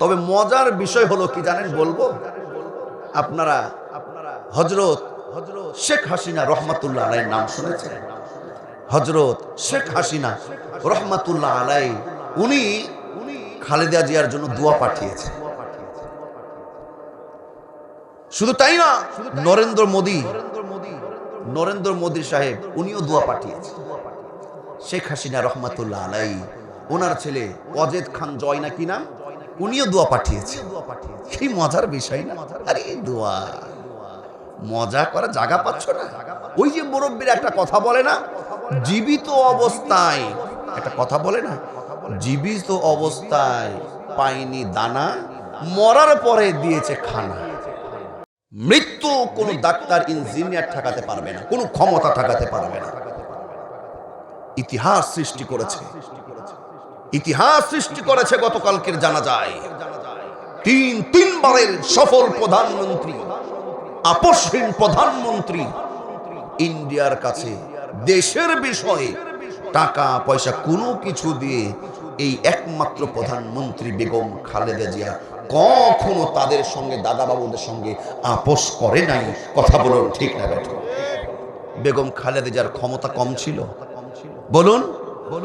তবে মজার বিষয় হলো কি জানেন বলব? আপনারা হজরত হজরত শেখ হাসিনা রহমাতুল্লাহ আলাইয়ের নাম শুনেছেন? হজরত শেখ হাসিনা রহমাতুল্লাহ আলাই উনি খালেদা জিয়ার জন্য দোয়া পাঠিয়েছে শুধু তাই না, নরেন্দ্র মোদী নরেন্দ্র মোদী সাহেব, উনিও দোয়া পাঠিয়েছে শেখ হাসিনা রহমাতুল্লাহ আলাই ওনার ছেলে অজেদ খান জয় না কি নাম? উনিও দোয়া পাঠিয়েছে কি মজার বিষয় না? আরে দোয়া। মজা করা জায়গা পাচ্ছ না? ওই যে মুরব্বীর একটা কথা বলে না? জীবিত অবস্থায়, একটা কথা বলে না? জীবিত অবস্থায় পাইনি দানা, মরার পরে দিয়েছে খানা। মৃত্যু কোনো ডাক্তার, ইঞ্জিনিয়ার ঠেকাতে পারবে না, কোনো ক্ষমতা ঠেকাতে পারবে না। ইতিহাস সৃষ্টি করেছে। ইতিহাস সৃষ্টি করেছে গতকালকের জানা যায় তিন তিনবারের সফল প্রধানমন্ত্রী আপসহীন প্রধানমন্ত্রী ইন্ডিয়ার কাছে দেশের বিষয়ে টাকা পয়সা কোনো কিছু দিয়ে এই একমাত্র প্রধানমন্ত্রী বেগম খালেদা জিয়া কখনো তাদের সঙ্গে দাদা বাবুদের সঙ্গে আপোষ করে নাই। কথা বলুন ঠিক না বেগম খালেদা জিয়ার ক্ষমতা কম ছিল। বলুন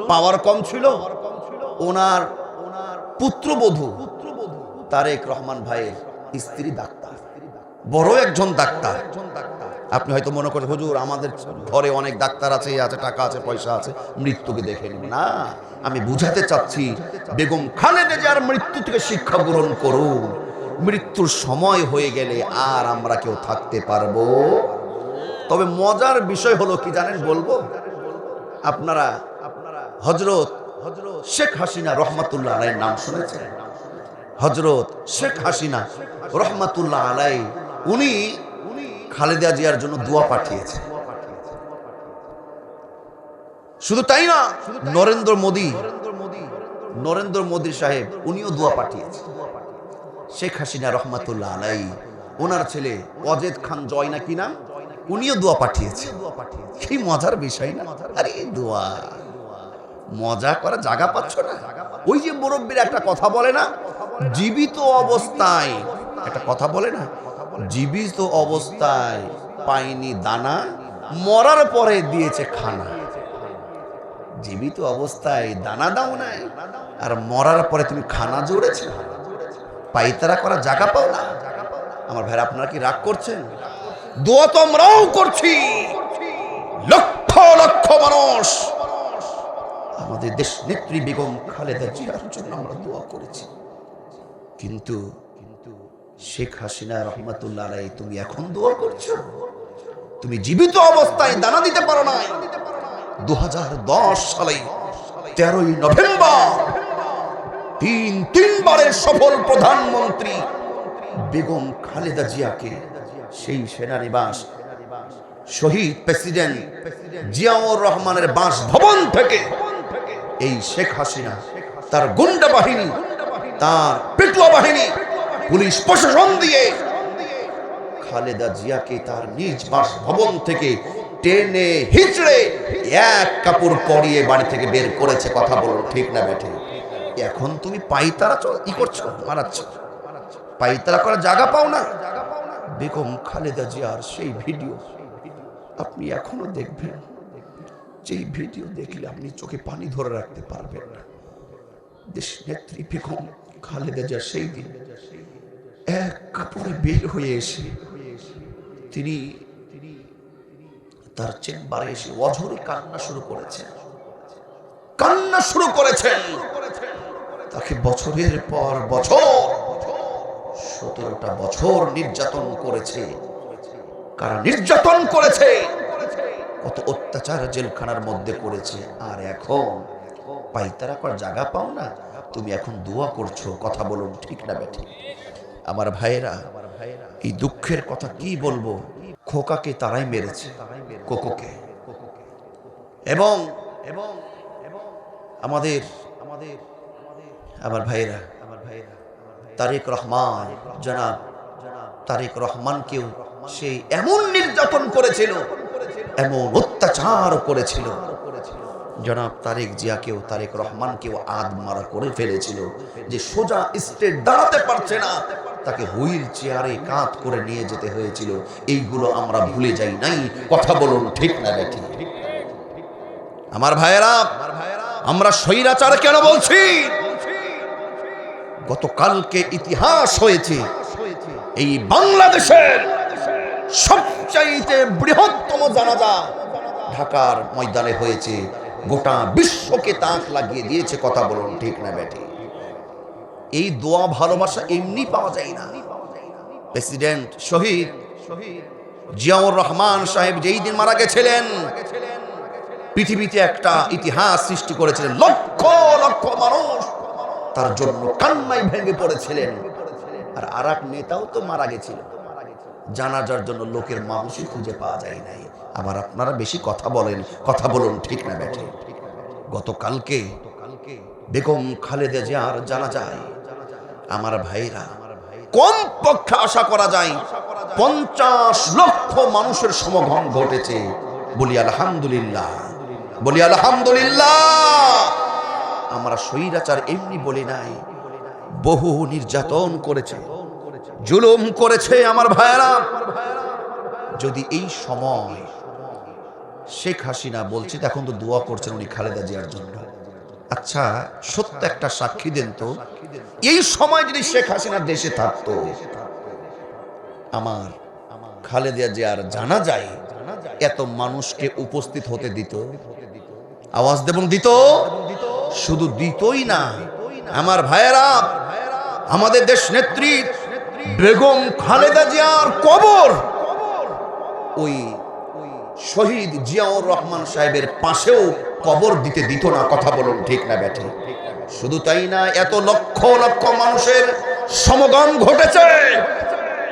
পাওয়ার কম ছিল? ওনার পুত্রবধূ তারেক রহমান ভাইয়ের স্ত্রী ডাক্তার। বড় একজন ডাক্তার। আপনি হয়তো মনে করেন, হুজুর, আমাদের ঘরে অনেক ডাক্তার আছে আছে, টাকা আছে, পয়সা আছে, মৃত্যুকে দেখে না, আমি বুঝাতে চাচ্ছি, বেগম খালেদা যার মৃত্যু থেকে শিক্ষা গ্রহণ করুন। মৃত্যুর সময় হয়ে গেলে আর আমরা কেউ থাকতে পারব। তবে মজার বিষয় হলো কি জানেন বলব? আপনারা আপনারা হজরত শেখ হাসিনা রহমাতুল্লাহ আলাইয়ের নাম শুনেছেন? হজরত শেখ হাসিনা রহমাতুল্লাহ আলাই উনি খালেদা জিয়ার জন্য দোয়া পাঠিয়েছে শুধু তাই না, নরেন্দ্র মোদী নরেন্দ্র মোদী সাহেব উনিও দোয়া পাঠিয়েছে শেখ হাসিনা রহমাতুল্লাহ আলাই ওনার ছেলে অজেদ খান জয় না কি নাম? উনিও দোয়া পাঠিয়েছে কি মজার বিষয় না? আরে দোয়া। মজা করা জায়গা পাচ্ছ না? ওই যে মুরব্বীর একটা কথা বলে না? জীবিত অবস্থায়, একটা কথা বলে না? জীবিত অবস্থায় পাইনি দানা, মরার পরে দিয়েছে খানা। জীবিত অবস্থায় দানা দাও নাই, আর মরার পরে তুমি খানা জুড়েছে? পাইতারা করা জায়গা পাও না? আমার ভাই আপনারা কি রাগ করছেন? দোয়া তো আমরাও করছি। লক্ষ লক্ষ মানুষ আমাদের দেশ নেত্রী বেগম খালেদা জিয়ার জন্য আমরা দোয়া করেছি। কিন্তু কিন্তু শেখ হাসিনা রহমাতুল্লাহ তুমি এখন দোয়া করছ? তুমি জীবিত অবস্থায় দানা দিতে পারো না দু হাজার দশ সালে তেরোই নভেম্বর তিন তিনবারের সফল প্রধানমন্ত্রী বেগম খালেদা জিয়াকে সেই সেনানিবাস শহীদ প্রেসিডেন্ট জিয়াউর রহমানের বাসভবন থেকে এই শেখ হাসিনা, তার গুন্ডা বাহিনী, তার পেটুয়া বাহিনী, পুলিশ প্রশাসন দিয়ে খালেদা জিয়াকে তার নিজ বাসভবন থেকে টেনে হিচড়ে এক কাপড় পরিয়ে বাড়ি থেকে বের করেছে। কথা বলো ঠিক না বেঠে? এখন তুমি পাইতারা ই করছ, মারাচ্ছ। পাইতারা করার জায়গা পাও না। বেগম খালেদা জিয়ার সেই ভিডিও আপনি এখনও দেখবেন। যেই ভিডিও দেখলে আপনি চোখে পানি ধরে রাখতে পারবেন না। দেশ নেত্রী বেগম খালেদা জিয়া সেই দিন এক কাপড়ে বের হয়ে এসে তিনি তার চেম্বারে এসে অঝরে কান্না শুরু করেছেন। কান্না শুরু করেছেন। তাকে বছরের পর বছর সতেরোটা বছর নির্যাতন করেছে। কারা নির্যাতন করেছে? কত অত্যাচার জেলখানার মধ্যে করেছে। আর এখন? পাইতারা করার জায়গা পাও না। তুমি এখন দোয়া করছ, কথা বলুন, ঠিক না বেঠিক আমার ভাইয়েরা, এই দুঃখের কথা কি বলব? খোকাকে তারাই মেরেছে, কোকোকে। এবং এবং এবং আমাদের আমাদের আমার ভাইয়েরা আমার ভাইয়েরা তারেক রহমান, জনাব, তারেক রহমানকেও সেই এমন নির্যাতন করেছিল এমন অত্যাচার করেছিল। জনাব তারেক জিয়াকেও, তারেক রহমানকেও আদ মারা করে ফেলেছিল যে সোজা স্টেট দাঁড়াতে পারছে না। তাকে হুইল চেয়ারে কাঁধ করে নিয়ে যেতে হয়েছিল। এইগুলো আমরা ভুলে যাই নাই। কথা বলুন, ঠিক না বেঠি আমার ভাইয়েরা, আমরা স্বৈরাচার কেন বলছি? গতকালকে ইতিহাস হয়েছে, এই বাংলাদেশের সবচাইতে বৃহত্তম জানাজা ঢাকার ময়দানে হয়েছে। গোটা বিশ্বকে তাক লাগিয়ে দিয়েছে কথা বলুন, ঠিক না ব্যাটি এই দোয়া ভালোবাসা এমনি পাওয়া যায় না। প্রেসিডেন্ট শহীদ, জিয়াউর রহমান সাহেব যেই দিন মারা গেছিলেন, পৃথিবীতে একটা ইতিহাস সৃষ্টি করেছিলেন। লক্ষ লক্ষ মানুষ তার জন্য কান্নায় ভেঙে পড়েছিলেন। আর আর নেতাও তো মারা গেছিল। জানাজার জন্য লোকের মানুষই খুঁজে পাওয়া যায় নাই। আবার আপনারা বেশি কথা বলেন, কথা বলুন, ঠিক না বেঠে গতকালকে বেগম খালেদা জিয়ার জানা যায় আমার ভাইরা কম পক্ষে আশা করা যায় পঞ্চাশ লক্ষ মানুষের সমাগম ঘটেছে। বলি আলহামদুলিল্লাহ বলি আলহামদুলিল্লাহ। আমরা স্বৈরাচার এমনি বলি নাই, বহু নির্যাতন করেছে। জুলুম করেছে আমার ভাইয়েরা। যদি এই সময় শেখ হাসিনা বলছে এখন তো দোয়া করছেন উনি খালেদা জিয়ার জন্য। আচ্ছা সত্য একটা সাক্ষী দেন তো, এই সময় যদি শেখ হাসিনা দেশে থাকতো, আমার খালেদা জিয়ার জানা যায় এত মানুষকে উপস্থিত হতে দিত? আওয়াজ দেবন, দিত? শুধু দিতই না, আমার ভাইয়েরা, আমাদের দেশ নেত্রী বেগম খালেদা জিয়ার কবর। ওই শহীদ জিয়াউর রহমান সাহেবের পাশেও কবর দিতে দিত না, কথা বলুন ঠিক না ব্যাঠে। শুধু তাই না, এত লক্ষ লক্ষ মানুষের সমাগম ঘটেছে।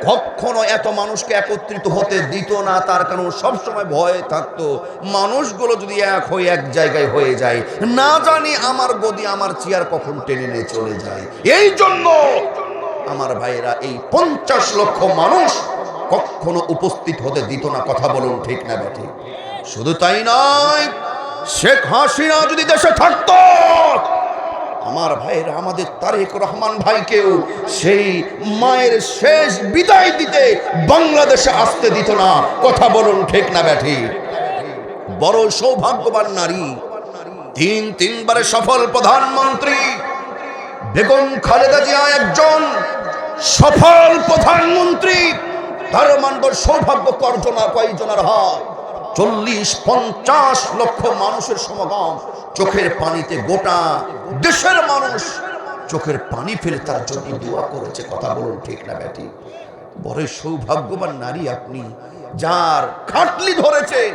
কখনো এত মানুষকে একত্রিত হতে দিত না, তার কারণ সবসময় ভয় থাকতো। মানুষগুলো যদি এক হয়ে এক জায়গায় হয়ে যায়, না জানি আমার গদি আমার চেয়ার কখন টেনে নিয়ে চলে যায়। এই জন্য আমার ভাইয়েরা, এই পঞ্চাশ লক্ষ মানুষ কখনো উপস্থিত হতে দিত না, কথা বলুন ঠিক না ব্যাঠে শুধু তাই নয়, শেখ হাসিনা যদি দেশে থাকতো, আমার ভাইয়েরা, আমাদের তারেক রহমান ভাইকেও সেই মায়ের শেষ বিদায় দিতে বাংলাদেশে আসতে দিত না, কথা বলুন ঠিক না ব্যাঠি বড় সৌভাগ্যবান নারী, তিন তিনবারে সফল প্রধানমন্ত্রী, বেগম খালেদা জিয়া একজন সফল প্রধানমন্ত্রী। তার মানব সৌভাগ্য কর্জনা কয়জনের হয়? চল্লিশ, পঞ্চাশ লক্ষ মানুষের সমাগম। চোখের পানিতে গোটা দেশের মানুষ চোখের পানি ফেলে তার জন্য দোয়া করেছে। কথা বলুন ঠিক না, ব্যাটি? বড় সৌভাগ্যবান নারী আপনি, যার খাটলি ধরেছে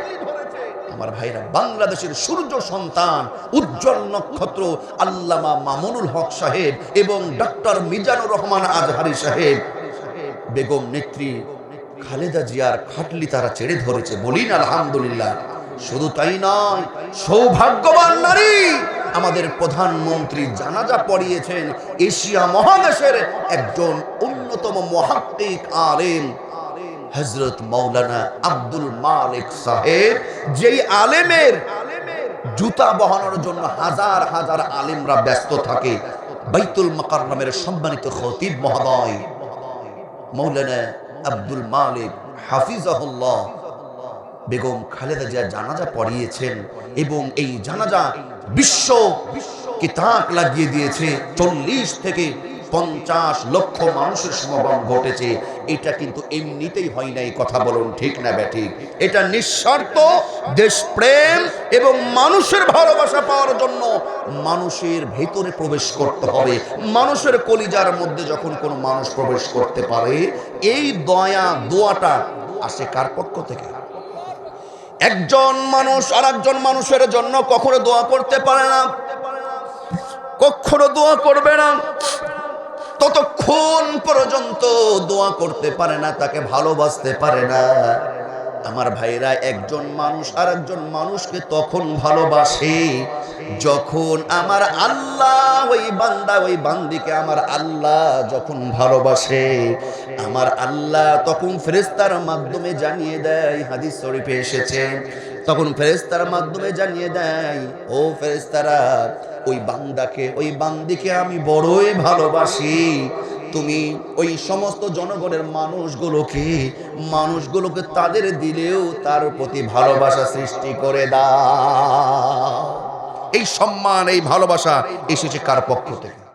আমার ভাইরা, বাংলাদেশের সূর্য সন্তান, উজ্জ্বল নক্ষত্র, আল্লামা মামুনুল হক সাহেব এবং ডক্টর মিজানুর রহমান আজহারি সাহেব, বেগম নেত্রী খালেদা জিয়ার খাটলি তারা ছেড়ে ধরেছে বলিন আলহামদুলিল্লাহ। শুধু তাই নয়, সৌভাগ্যবান নারী আমাদের প্রধানমন্ত্রী জানাজা পড়িয়েছেন এশিয়া মহাদেশের একজন অন্যতম মহাত্মিক আলেম। হজরত মৌলানা আব্দুল মালিক সাহেব, যেই আলেমের জুতা বহানোর জন্য হাজার হাজার আলেমরা ব্যস্ত থাকে, বাইতুল মাকাররমের সম্মানিত খতিব মহোদয়, মৌলানা আব্দুল মালিক হাফিজাহুল্লাহ বেগম খালেদা জিয়া জানাজা পড়িয়েছেন এবং এই জানাজা বিশ্ব কে তাক লাগিয়ে দিয়েছে চল্লিশ থেকে পঞ্চাশ লক্ষ মানুষের সমাগম ঘটেছে। এটা কিন্তু এমনিতেই হয় নাই, কথা বলুন ঠিক না ব্যাঠিক এটা নিঃস্বার্থ, দেশপ্রেম এবং মানুষের ভালোবাসা পাওয়ার জন্য মানুষের ভেতরে প্রবেশ করতে হবে। মানুষের কলিজার মধ্যে যখন কোনো মানুষ প্রবেশ করতে পারে, এই দয়া, দোয়াটা আসে কার পক্ষ থেকে? একজন মানুষ আর একজন মানুষের জন্য কখনো দোয়া করতে পারে না। কখনো দোয়া করবে না। ততক্ষণ পর্যন্ত দোয়া করতে পারে না, তাকে ভালোবাসতে পারে না। আমার ভাইরা, একজন মানুষ আর একজন মানুষকে তখন ভালোবাসে যখন আমার আল্লাহ, ওই বান্দা, ওই বান্দিকে আমার আল্লাহ যখন ভালোবাসে। আমার আল্লাহ তখন ফেরেস্তার মাধ্যমে জানিয়ে দেয়, হাদিস শরীফে এসেছে তখন ফেরেস্তার মাধ্যমে জানিয়ে দেয়, ও ফেরেস্তারা ওই বান্দাকে, ওই বান্দিকে আমি বড়ই ভালোবাসি। তুমি ওই সমস্ত জনগণের মানুষগুলোকে মানুষগুলোকে তাদের দিলেও তার প্রতি ভালোবাসা সৃষ্টি করে দাও। এই সম্মান, এই ভালোবাসা এসেছে কার পক্ষ থেকে?